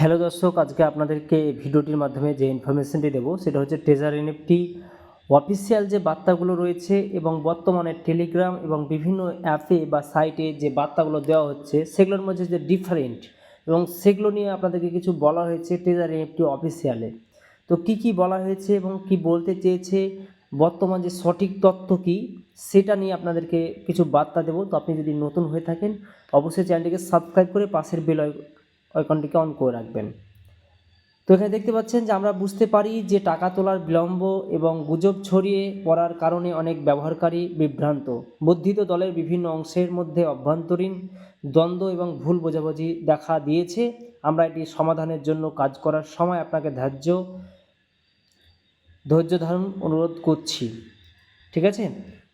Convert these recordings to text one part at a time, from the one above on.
Hello দর্শক, আজকে আপনাদেরকে ভিডিওটির মাধ্যমে যে ইনফরমেশনটি দেবো, সেটা হচ্ছে ট্রেজার এনএফটি অফিসিয়াল যে বার্তাগুলো রয়েছে এবং বর্তমানে টেলিগ্রাম এবং বিভিন্ন অ্যাপে বা সাইটে যে বার্তাগুলো দেওয়া হচ্ছে, সেগুলোর মধ্যে যে ডিফারেন্ট এবং সেগুলো নিয়ে আপনাদেরকে কিছু বলা হয়েছে ট্রেজার এনএফটি অফিসিয়ালে তো কি কি বলা হয়েছে এবং কি বলতে চেয়েছে, বর্তমান যে সঠিক তথ্য কি, সেটা নিয়ে আপনাদেরকে কিছু বার্তা দেবো। তো আপনি যদি নতুন হয়ে থাকেন, অবশ্যই চ্যানেলটিকে সাবস্ক্রাইব করে পাশের বেল আইকনটিকে অন করে রাখবেন। তো এখানে দেখতে পাচ্ছেন যে আমরা বুঝতে পারি যে টাকা তোলার বিলম্ব এবং গুজব ছড়িয়ে পড়ার কারণে অনেক ব্যবহারকারী বিভ্রান্ত। বর্ধিত দলের বিভিন্ন অংশের মধ্যে অভ্যন্তরীণ দ্বন্দ্ব এবং ভুল বোঝাবুঝি দেখা দিয়েছে। আমরা এটি সমাধানের জন্য কাজ করার সময় আপনাকে ধার্য, ধৈর্য ধারণ অনুরোধ করছি। ঠিক আছে?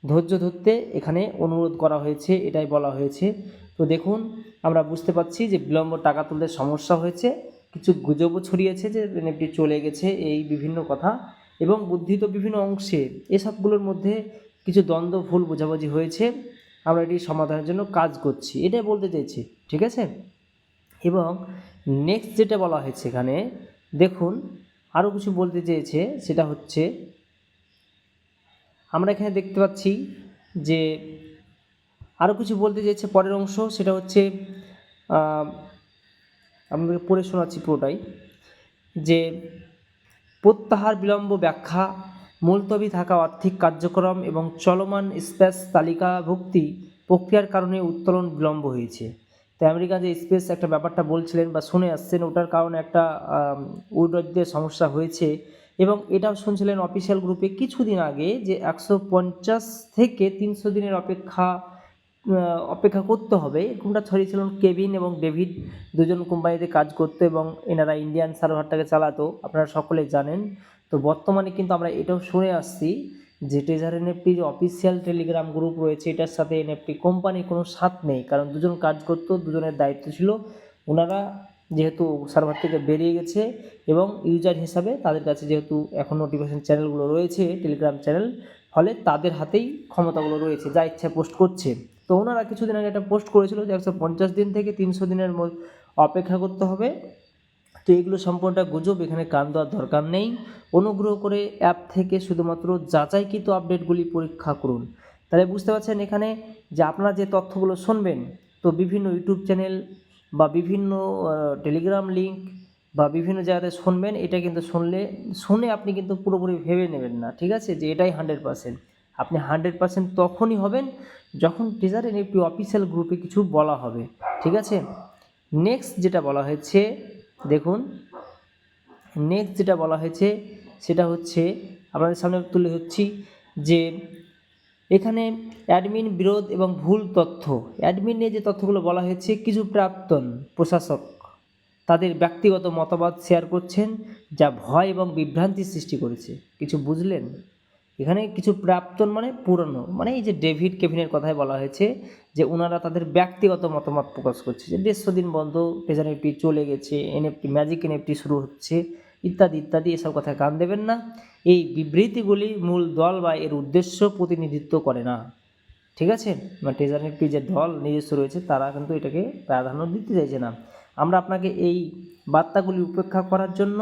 ধৈর্য ধরতে এখানে অনুরোধ করা হয়েছে, এটাই বলা হয়েছে। তো দেখুন, আমরা বুঝতে পারছি যে বিলম্ব টাকা তুলতে সমস্যা হয়েছে। কিছু গুজবও ছড়িয়েছে যে এনএফটি চলে গেছে এই বিভিন্ন কথা এবং বুদ্ধিত বিভিন্ন অংশে এসবগুলোর মধ্যে কিছু দ্বন্দ্ব, ভুল বোঝাবুঝি হয়েছে। আমরা এটি সমাধানের জন্য কাজ করছি। এটাই বলতে চাইছি, ঠিক আছে? এবং নেক্সট যেটা বলা হয়েছে এখানে, দেখুন, আরও কিছু বলতে চেয়েছে, সেটা হচ্ছে, আমরা এখানে দেখতে পাচ্ছি যে আরও কিছু বলতে চেয়েছে পরের অংশ, সেটা হচ্ছে আপনাদেরকে পড়ে শোনাচ্ছি পুরোটাই, যে প্রত্যাহার বিলম্ব ব্যাখ্যা, মুলতবি থাকা আর্থিক কার্যক্রম এবং চলমান স্পেস তালিকাভুক্তি প্রক্রিয়ার কারণে উত্তোলন বিলম্ব হয়েছে। তাই আমেরিকা যে স্পেস একটা ব্যাপারটা বলছিলেন বা শুনে আসছেন, ওটার কারণে একটা উইডরদের সমস্যা হয়েছে এবং এটাও শুনছিলেন অফিসিয়াল গ্রুপে কিছুদিন আগে যে একশো পঞ্চাশ থেকে তিনশো দিনের অপেক্ষা অপেক্ষা করতে হবে। এরকমটা ছড়িয়েছিলেন কেভিন এবং ডেভিড দুজন কোম্পানিতে কাজ করতো এবং এনারা ইন্ডিয়ান সার্ভারটাকে চালাতো, আপনারা সকলে জানেন। তো বর্তমানে কিন্তু আমরা এটাও শুনে আসছি যে ট্রেজার এনএফটি যে অফিসিয়াল টেলিগ্রাম গ্রুপ রয়েছে, এটার সাথে এনএফটি কোম্পানির কোনো সাথ নেই। কারণ দুজন কাজ করতো, দুজনের দায়িত্ব ছিল। ওনারা যেহেতু সার্ভার থেকে বেরিয়ে গেছে এবং ইউজার হিসাবে তাদের কাছে যেহেতু এখন নোটিফিকেশন চ্যানেলগুলো রয়েছে টেলিগ্রাম চ্যানেল ফলে তাদের হাতেই ক্ষমতাগুলো রয়েছে, যা ইচ্ছা পোস্ট করছে। তো ওনারা কিছুদিন আগে একটা পোস্ট করেছিল যে একশো পঞ্চাশ দিন থেকে তিনশো দিনের অপেক্ষা করতে হবে। তো এগুলো সম্পূর্ণটা গুজব, এখানে কান দেওয়ার দরকার নেই। অনুগ্রহ করে অ্যাপ থেকে শুধুমাত্র যাচাইকৃত আপডেটগুলি পরীক্ষা করুন। তাহলে বুঝতে পারছেন এখানে যে আপনারা যে তথ্যগুলো শুনবেন, তো বিভিন্ন ইউটিউব চ্যানেল বা বিভিন্ন টেলিগ্রাম লিঙ্ক বা বিভিন্ন জায়গাতে শুনবেন, এটা কিন্তু শুনলে, শুনে আপনি কিন্তু পুরোপুরি ভেবে নেবেন না, ঠিক আছে? যে এটাই হান্ড্রেড পার্সেন্ট। আপনি হান্ড্রেড পার্সেন্ট তখনই হবেন যখন টিজার একটি অফিসিয়াল গ্রুপে কিছু বলা হবে, ঠিক আছে? নেক্সট যেটা বলা হয়েছে, দেখুন নেক্সট যেটা বলা হয়েছে, সেটা হচ্ছে, আপনাদের সামনে তুলে হচ্ছি যে এখানে অ্যাডমিন বিরোধ এবং ভুল তথ্য। অ্যাডমিন যে তথ্যগুলো বলা হয়েছে, কিছু প্রাক্তন প্রশাসক তাদের ব্যক্তিগত মতামত শেয়ার করছেন, যা ভয় এবং বিভ্রান্তি সৃষ্টি করেছে। কিছু বুঝলেন? এখানে কিছু প্রাক্তন মানে পুরনো মানে এই যে ডেভিড কেভিনের কথাই বলা হয়েছে যে ওনারা তাদের ব্যক্তিগত মতামত প্রকাশ করছে, যে দেড়শো দিন বন্ধ ট্রেজার এনএফটি চলে গেছে, এনএফটি, ম্যাজিক এনএফটি শুরু হচ্ছে, ইত্যাদি ইত্যাদি, এসব কথায় কান দেবেন না। এই বিবৃতিগুলি মূল দল বা এর উদ্দেশ্য প্রতিনিধিত্ব করে না। ঠিক আছে? মানে ট্রেজার এনএফটি যে দল নিজস্ব রয়েছে, তারা কিন্তু এটাকে প্রাধান্য দিতে চাইছে না। আমরা আপনাকে এই বার্তাগুলি উপেক্ষা করার জন্য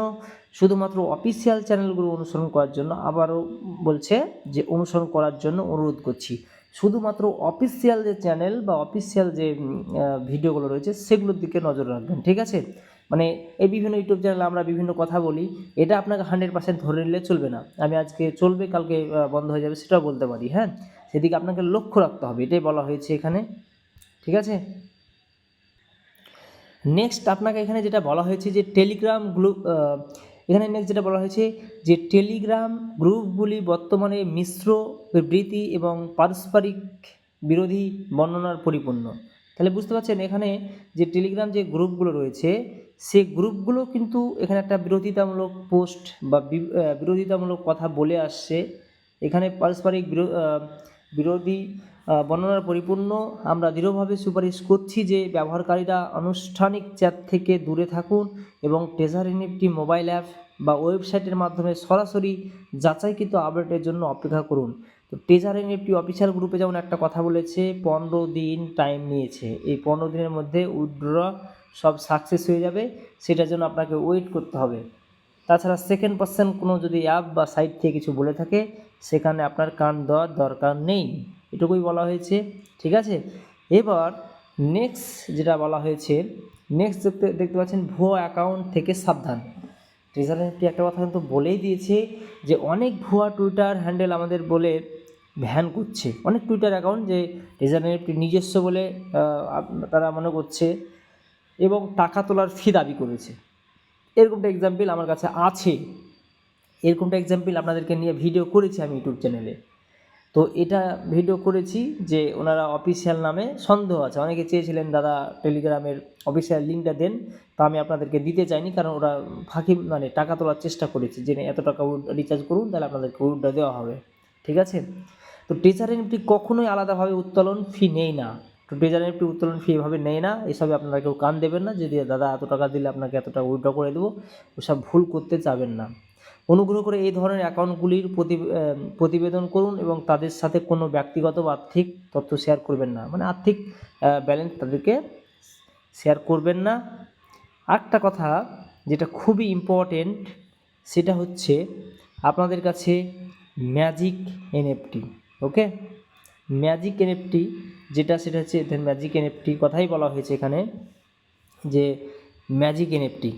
শুধুমাত্র অফিসিয়াল চ্যানেলগুলো অনুসরণ করার জন্য আবারও বলছে যে অনুসরণ করার জন্য অনুরোধ করছি। শুধুমাত্র অফিসিয়াল যে চ্যানেল বা অফিসিয়াল যে ভিডিওগুলো রয়েছে সেগুলোর দিকে নজর রাখবেন, ঠিক আছে? মানে এই বিভিন্ন ইউটিউব চ্যানেলে আমরা বিভিন্ন কথা বলি, এটা আপনাকে হান্ড্রেড পার্সেন্ট ধরে নিলে চলবে না। আমি আজকে চলবে, কালকে বন্ধ হয়ে যাবে সেটাও বলতে পারি হ্যাঁ? সেদিকে আপনাকে লক্ষ্য রাখতে হবে, এটাই বলা হয়েছে এখানে, ঠিক আছে? নেক্সট আপনাকে এখানে যেটা বলা হয়েছে যে টেলিগ্রাম গ্রুপ এখানে নেক্সট যেটা বলা হয়েছে যে টেলিগ্রাম গ্রুপগুলি বর্তমানে মিশ্র বিবৃতি এবং পারস্পরিক বিরোধী বর্ণনার পরিপূর্ণ। তাহলে বুঝতে পারছেন এখানে যে টেলিগ্রাম যে গ্রুপগুলো রয়েছে, সে গ্রুপগুলো কিন্তু এখানে একটা বিরোধিতামূলক পোস্ট বা বিরোধিতামূলক কথা বলে আসছে। এখানে পারস্পরিক বিরো- বিরোধী বর্ণনার পরিপূর্ণ। আমরা দৃঢ়ভাবে সুপারিশ করছি যে ব্যবহারকারীরা আনুষ্ঠানিক চ্যাট থেকে দূরে থাকুন এবং ট্রেজার এনএফটি মোবাইল অ্যাপ বা ওয়েবসাইটের মাধ্যমে সরাসরি যাচাইকৃত আপডেটের জন্য অপেক্ষা করুন। তো ট্রেজার এনএফটি অফিসিয়াল গ্রুপে যেমন একটা কথা বলেছে, পনেরো দিন টাইম নিয়েছে। এই পনেরো দিনের মধ্যে উইথড্র সব সাকসেস হয়ে যাবে, সেটার জন্য আপনাকে ওয়েট করতে হবে। তাছাড়া সেকেন্ড পার্সেন্ট কোনো যদি অ্যাপ বা সাইট থেকে কিছু বলে থাকে, সেখানে আপনার কান দেওয়ার দরকার নেই। এটুকুই বলা হয়েছে, ঠিক আছে? এবার নেক্সট যেটা বলা হয়েছে নেক্সট দেখতে দেখতে পাচ্ছেন ভুয়ো অ্যাকাউন্ট থেকে সাবধান। ট্রেজার একটা কথা কিন্তু বলেই দিয়েছে যে, অনেক ভুয়া টুইটার হ্যান্ডেল আমাদের বলে ভ্যান করছে। অনেক টুইটার অ্যাকাউন্ট যে ট্রেজার নিজস্ব বলে তারা মনে করছে এবং টাকা তোলার ফি দাবি করেছে। এরকমটা এক্সাম্পল আমার কাছে আছে। এরকমটা এক্সাম্পল আপনাদেরকে নিয়ে ভিডিও করেছি আমি ইউটিউব চ্যানেলে তো এটা ভিডিও করেছি যে ওনারা অফিসিয়াল নামে সন্দেহ আছে। অনেকে চেয়েছিলেন দাদা টেলিগ্রামের অফিসিয়াল লিঙ্কটা দেন, তা আমি আপনাদেরকে দিতে চাইনি কারণ ওরা ফাঁকি মানে টাকা তোলার চেষ্টা করেছে। যে এত টাকা রিচার্জ করুন, তাহলে আপনাদেরকে উইড্রো দেওয়া হবে। ঠিক আছে? তো টিচার এনএফটি কখনোই আলাদাভাবে উত্তোলন ফি নেই না। তো টিচার এনএফটি উত্তোলন ফি এভাবে নেই না। এসবে আপনারা কেউ কান দেবেন না যদি দাদা, এত টাকা দিলে আপনাকে এত টাকা উইড্র করে দেবো। ওসব ভুল করতে চাবেন না। অনুগ্রহ করে এই ধরনের অ্যাকাউন্টগুলির প্রতি প্রতিবেদন করুন এবং তাদের সাথে কোনো ব্যক্তিগত বা আর্থিক তথ্য শেয়ার করবেন না। মানে আর্থিক ব্যালেন্স তাদেরকে শেয়ার করবেন না। একটা কথা যেটা খুবই ইম্পর্টেন্ট সেটা হচ্ছে আপনাদের কাছে magic NFT okay magic NFT যেটা, সেটা হচ্ছে ম্যাজিক এনএফটি কথাই বলা হয়েছে এখানে, যে ম্যাজিক এনএফটি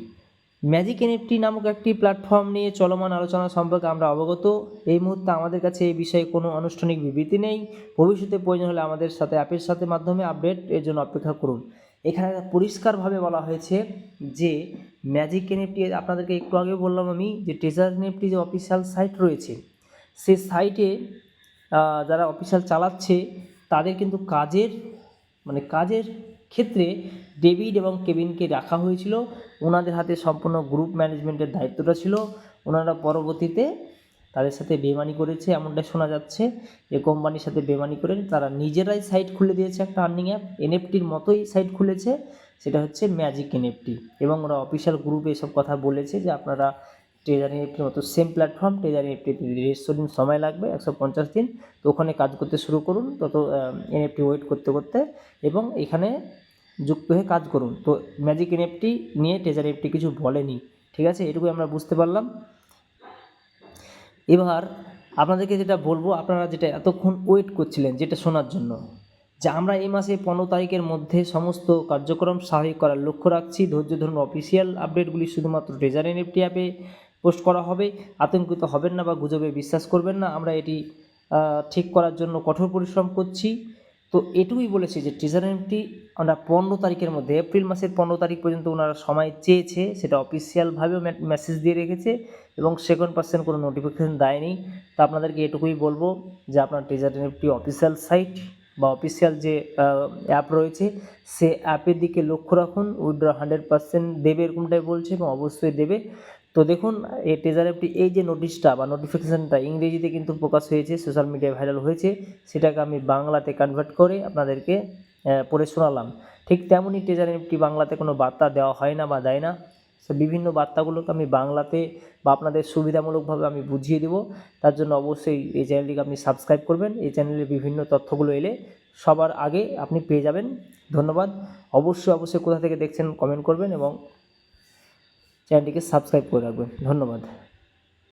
ম্যাজিক এনএফটি নামক একটি প্ল্যাটফর্ম নিয়ে চলমান আলোচনা সম্পর্কে আমরা অবগত। এই মুহূর্তে আমাদের কাছে এই বিষয়ে কোনো আনুষ্ঠানিক বিবৃতি নেই। ভবিষ্যতে প্রয়োজন হলে আমাদের সাথে অ্যাপের সাথে মাধ্যমে আপডেট এর জন্য অপেক্ষা করুন। এখানে পরিষ্কারভাবে বলা হয়েছে যে ম্যাজিক এনএফটি আপনাদেরকে একটু আগে বললাম আমি যে ট্রেজার এনএফটি যে অফিসিয়াল সাইট রয়েছে, সেই সাইটে যারা অফিসিয়াল চালাচ্ছে, তাদের কিন্তু কাজের মানে কাজের ক্ষেত্রে ডেভিড এবং কেভিনকে রাখা হয়েছিল। ওনাদের হাতে সম্পূর্ণ গ্রুপ ম্যানেজমেন্টের দায়িত্বটা ছিল। ওনারা পরবর্তীতে তাদের সাথে বেমানি করেছে এমনটা শোনা যাচ্ছে। যে কোম্পানির সাথে বেমানি করে তারা নিজেরাই সাইট খুলে দিয়েছে একটা আর্নিং অ্যাপ। এনএফটির মতোই সাইট খুলেছে, সেটা হচ্ছে ম্যাজিক এনএফটি। এবং ওরা অফিসিয়াল গ্রুপে এসব কথা বলেছে যে আপনারা ট্রেজার এনএফটির মতো সেম প্ল্যাটফর্ম ট্রেজার এনএফটিতে দেড়শো দিন সময় লাগবে, একশো পঞ্চাশ দিন। তো ওখানে কাজ করতে শুরু করুন, তত এনএফটি ওয়েট করতে করতে এবং এখানে যুক্ত হয়ে কাজ করুন। তো ম্যাজিক এনএফটি নিয়ে ট্রেজার এনএফটি কিছু বলেনি, ঠিক আছে? এটুকুই আমরা বুঝতে পারলাম। এবার আপনাদেরকে যেটা বলব, আপনারা যেটা এতক্ষণ ওয়েট করছিলেন, যেটা শোনার জন্য, যে আমরা এই মাসে পনেরো তারিখের মধ্যে সমস্ত কার্যক্রম স্বাভাবিক করার লক্ষ্য রাখছি। ধৈর্য ধরুন অফিসিয়াল আপডেটগুলি শুধুমাত্র ট্রেজার এনএফটি অ্যাপে পোস্ট করা হবে। আতঙ্কিত হবেন না বা গুজবে বিশ্বাস করবেন না। আমরা এটি ঠিক করার জন্য কঠোর পরিশ্রম করছি। তো এটুকুই বলেছে যে এনএফটি আমরা পনেরো তারিখের মধ্যে, এপ্রিল মাসের পনেরো তারিখ পর্যন্ত ওনারা সময় চেয়েছে, সেটা অফিসিয়ালভাবেও মেসেজ দিয়ে রেখেছে এবং সেকেন্ড পার্সেন্ট কোনো নোটিফিকেশান দেয়নি। তো আপনাদেরকে এটুকুই বলব যে আপনার এনএফটি অফিসিয়াল সাইট বা অফিসিয়াল যে অ্যাপ রয়েছে, সে অ্যাপের দিকে লক্ষ্য রাখুন। উইড্র হান্ড্রেড পার্সেন্ট দেবে এরকমটাই বলছে এবং অবশ্যই দেবে। তো দেখুন, এই ট্রেজার অ্যাপটি এই যে নোটিশটা বা নোটিফিকেশানটা ইংরেজিতে কিন্তু প্রকাশ হয়েছে সোশ্যাল মিডিয়ায় ভাইরাল হয়েছে, সেটাকে আমি বাংলাতে কনভার্ট করে আপনাদেরকে পড়ে শোনালাম। ঠিক তেমনই ট্রেজার অ্যাপটি বাংলাতে কোনো বার্তা দেওয়া হয় না বা দেয় না, সো বিভিন্ন বার্তাগুলোকে আমি বাংলাতে বা আপনাদের সুবিধামূলকভাবে আমি বুঝিয়ে দেবো। তার জন্য অবশ্যই এই চ্যানেলটিকে আপনি সাবস্ক্রাইব করবেন। এই চ্যানেলের বিভিন্ন তথ্যগুলো এলে সবার আগে আপনি পেয়ে যাবেন। ধন্যবাদ। অবশ্যই অবশ্যই কোথা থেকে দেখছেন কমেন্ট করবেন এবং চ্যানেলটিকে সাবস্ক্রাইব করে রাখবেন। ধন্যবাদ।